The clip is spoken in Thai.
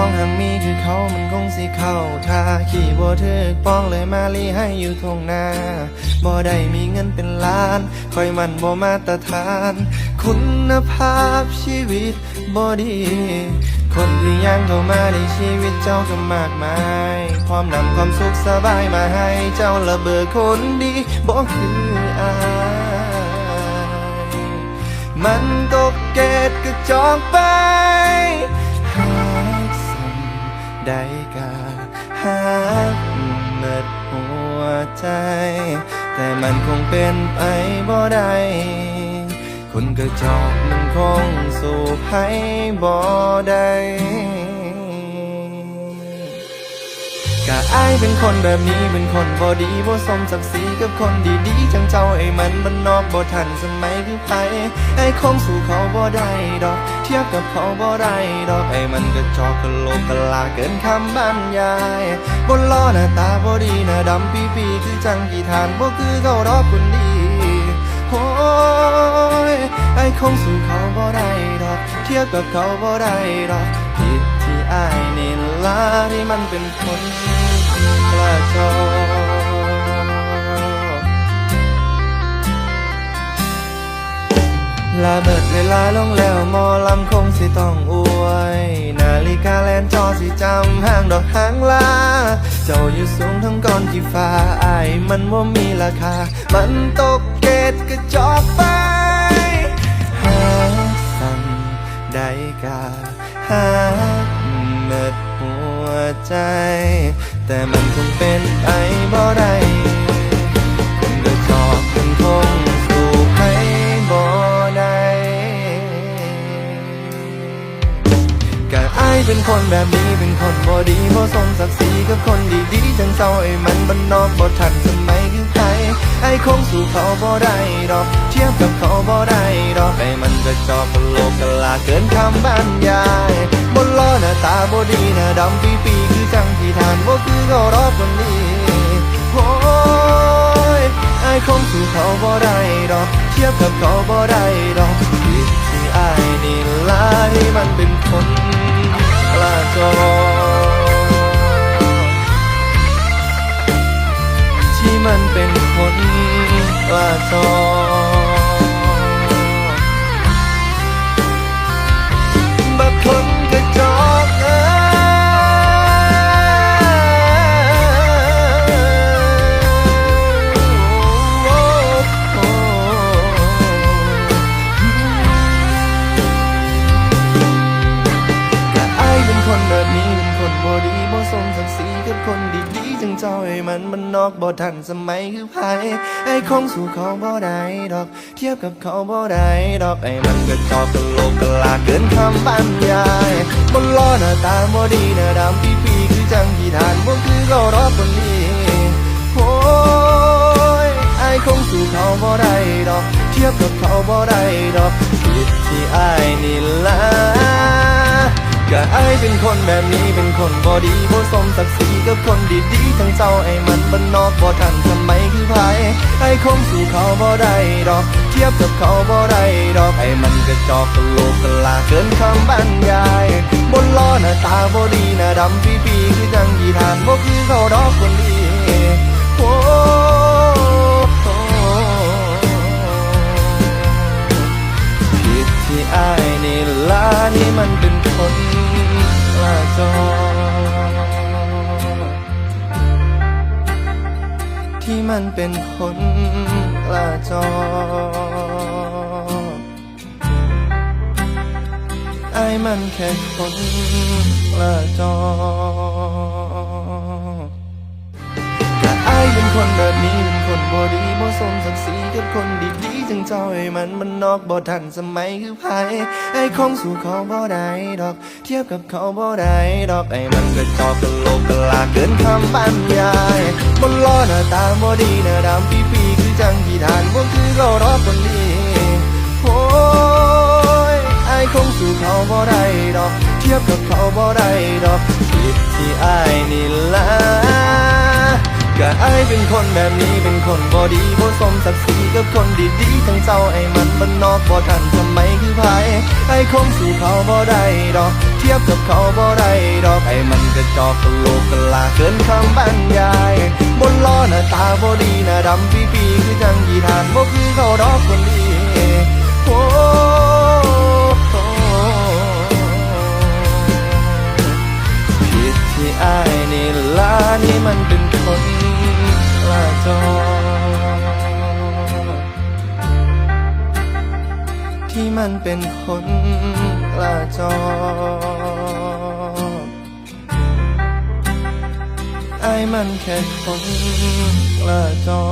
องหามีคือเขามันคงสิเข้าท่าขี่บ่ถึกป้องเลยมาลีให้อยู่ทงหน้าบ่ได้มีเงินเป็นล้านคอยมันบ่มาตรฐาน คุณภาพชีวิตบ่ดีคนที่ยังเข้ามาในชีวิตเจ้าก็มากมายพร้อมนำความสุขสบายมาให้เจ้าระเบิดคนดีบ่คืออายมันตกเกตกระจอกไป ได้กาหากเมิดหัวใจ แต่มันคงเป็นไปบ่ได้คนกระจอกมันคงสู่ให้บ่ได้ กะอายเป็นคนแบบนี้เป็นคนบ่ดีบ่สมศักดิ์ศรีกับคนดีๆจังเจ้าไอ้มันมันนอกบ่ทันสมัยคือไผไอ้คงสู่เขาบ่ได้ดอก เทียบกับเขาบ่ได้ดอกไอ้มันก็จอกกะโลกกะลาเกินคำบรรยายบนล้อหน้าตาบ่ดีหน้าดำปีปีๆคือจังกี่ทานบ่คือเขาดอกคนดีโอ้ยไอ้คงสู่เขาบ่ได้ดอก เทียบกับเขาบ่ได้ดอกผิด อายนี่ล่ะที่มันเป็นคนกระจอกลาเบิดเวลาลงแล้วมอลำคงสิต้องอวย นาฬิกาแลนจอสิจำห้างดอกหางลา เจ้าอยู่สูงทั้งก้อนที่ฟ้าอายมันว่ามีราคา มันตกเกตกระจอกไปหาสั่นได้กาหา ใจ แต่มันคงเป็นไปบ่ได้คนกระจอกมันคงสู่ให้บ่ได้กะอายเป็นคนแบบนี้เป็นคนบ่ดีบ่สมศักดิ์ศรีกับคนดีๆจังเศร้าไอ้มันบ้านนอกบ่ทันสมัยคือใครไอ้คงสู่เขาบ่ได้ดอก เทียบกับเขาบ่ได้ดอกไอ้มันกระจอกกะโลกกะลาเกินคำบรรยาย บนล้อหน้าตาบ่ดีหน้าดำปีปีคือจังที่ทานบ่คือเขารอบคนนี้โอ้ยไอ้คงสู่เขาบ่ได้ดอก เทียบกับเขาบ่ได้ดอกผิดที่อายนี่ จ้าไอ้มันมันนอกบ่ทันสมัยคือไผไอ้คงสู่เขาบ่ได้ดอก เทียบกับเขาบ่ได้ดอกไอ้มันก็จอกกะโลกกลาเกินคำบรรยายบนล้อหน้าตาบ่ดีหน้าดำปีปีๆคือจังที่ทานบ่คือเขารอบคนนี้โอ้ยไอ้คงสู่เขาบ่ได้ดอก เทียบกับเขาบ่ได้ดอกผิดที่ไอายนี่ละ ก็ไอายเป็นคนแบบนี้เป็นคนบ่ดีบ่สมศักดิ์ศรีกับคนดีๆทั้งเจ้าไอ้มันบ้านนอกบ่ทันสมัยคือไผไอ้คงสู่เขาบ่ได้ดอก เทียบกับเขาบ่ได้ดอกไอ้มันกระจอกกะโลกกะลาเกินคำบรรยายบนล้อหน้าตาบ่ดีหน้าดำปีปีคือจังยีทานบ่คือเขาดอกคนดีโอ้ผิดที่อายนี่ละนี่มัน จอที่มันเป็นคนกระจอไอ้มันแค่คนกระจอกก็อายเป็นคนแบบ กับคนดีๆจังเจ้าไอ้มันมันนอกบ่ทันสมัยคือไผไอ้คงสู่เขาบ่ได้ดอก เทียบกับเขาบ่ได้ดอกไอ้มันก็จอกกะโลกกะลาเกินคำบรรยายบนล้อหน้าตาบ่ดีหน้าดำปีปีๆคือจังที่ทานบ่คือเขารอบคนนี้โอ้ยไอ้คงสู่เขาบ่ได้ดอก เทียบกับเขาบ่ได้ดอกผิดที่ไอายนี่ละ ก็ไอายเป็นคนแบบนี้เป็นคนบอดีบ่สมศักดิ์ศรีกับคนดีๆทั้งเจ้าไอ้มันบ้านนอกบ่ทันสมัยคือไผไอ้คงสู่เขาบ่ได้ดอก เทียบกับเขาบ่ได้ดอกไอ้มันกระจอกกะโลกกะลาเกินคำบรรยาย บนล้อหน้าตาบ่ดีหน้าดำปีปีๆคือจังยีทานบ่คือเขาดอกคนดีโอ้ผิดที่อายนี่ละนี่มันเป็นคน จอ ที่มันเป็นคนกระจอไอ้มันแค่คนกระจอ